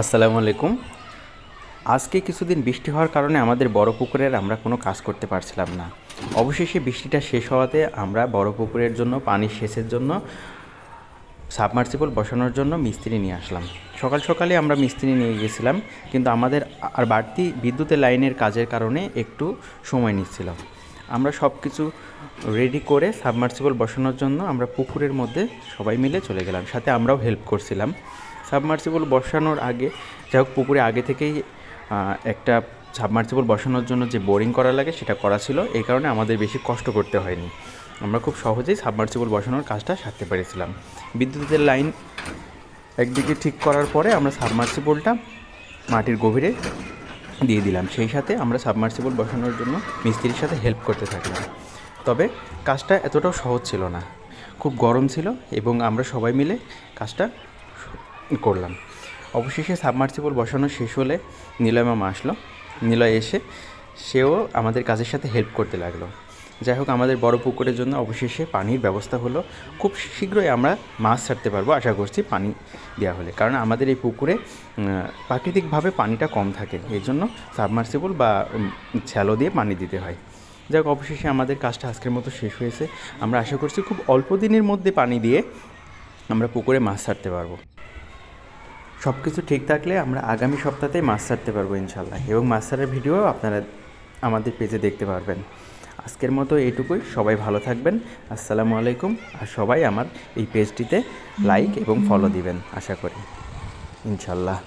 আসসালামু আলাইকুম। আজকে কিছুদিন বৃষ্টি হওয়ার কারণে আমাদের বড় পুকুরের আমরা কোনো কাজ করতে পারছিলাম না। অবশেষে বৃষ্টিটা শেষ হওয়াতে আমরা বড় পুকুরের জন্য পানি সেচের জন্য, সাবমার্সিবল বসানোর জন্য মিস্ত্রি নিয়ে আসলাম। সকাল সকালে আমরা মিস্ত্রি নিয়ে গেছিলাম, কিন্তু আমাদের আর বাড়তি বিদ্যুতের লাইনের কাজের কারণে একটু সময় নিচ্ছিল। আমরা সব কিছু রেডি করে সাবমার্সিবল বসানোর জন্য আমরা পুকুরের মধ্যে সবাই মিলে চলে গেলাম। সাথে আমরাও হেল্প করছিলাম। সাবমার্সিবল বসানোর আগে, যাই হোক পুকুরে আগে থেকেই একটা সাবমার্সিবল বসানোর জন্য যে বোরিং করা লাগে সেটা করা ছিল। এই কারণে আমাদের বেশি কষ্ট করতে হয়নি। আমরা খুব সহজেই সাবমার্সিবল বসানোর কাজটা সারতে পেরেছিলাম। বিদ্যুতের লাইন একদিকে ঠিক করার পরে আমরা সাবমার্সিবলটা মাটির গভীরে দিয়ে দিলাম। সেই সাথে আমরা সাবমার্সিবল বসানোর জন্য মিস্ত্রির সাথে হেল্প করতে থাকলাম। তবে কাজটা এতটাও সহজ ছিল না। খুব গরম ছিল এবং আমরা সবাই মিলে কাজটা করলাম। অবশেষে সাবমার্সিবল বসানো শেষ হলে নিলয় মামা আসলো। নিলয় এসে সেও আমাদের কাজের সাথে হেল্প করতে লাগল। যাই হোক, আমাদের বড় পুকুরের জন্য অবশেষে পানির ব্যবস্থা হলো। খুব শীঘ্রই আমরা মাছ ছাড়তে পারব, আশা করছি পানি দেওয়া হলে। কারণ আমাদের এই পুকুরে প্রাকৃতিকভাবে পানিটা কম থাকে, এই জন্য সাবমার্সিবল বা শ্যালো দিয়ে পানি দিতে হয়। যাই হোক, অবশেষে আমাদের কাজটা আজকের মতো শেষ হয়েছে। আমরা আশা করছি খুব অল্প দিনের মধ্যে পানি দিয়ে আমরা পুকুরে মাছ ছাড়তে পারব। সব কিছু ঠিক থাকলে আমরা আগামী সপ্তাহতে মাছ ছাড়তে পারব ইনশাল্লাহ এবং মাছ ছাড়ার ভিডিও আপনারা আমাদের পেজে দেখতে পারবেন। আজকের মতো এইটুকুই। সবাই ভালো থাকবেন। আসসালামু আলাইকুম। আর সবাই আমার এই পেজটিতে লাইক এবং ফলো দিবেন, আশা করি। ইনশাল্লাহ।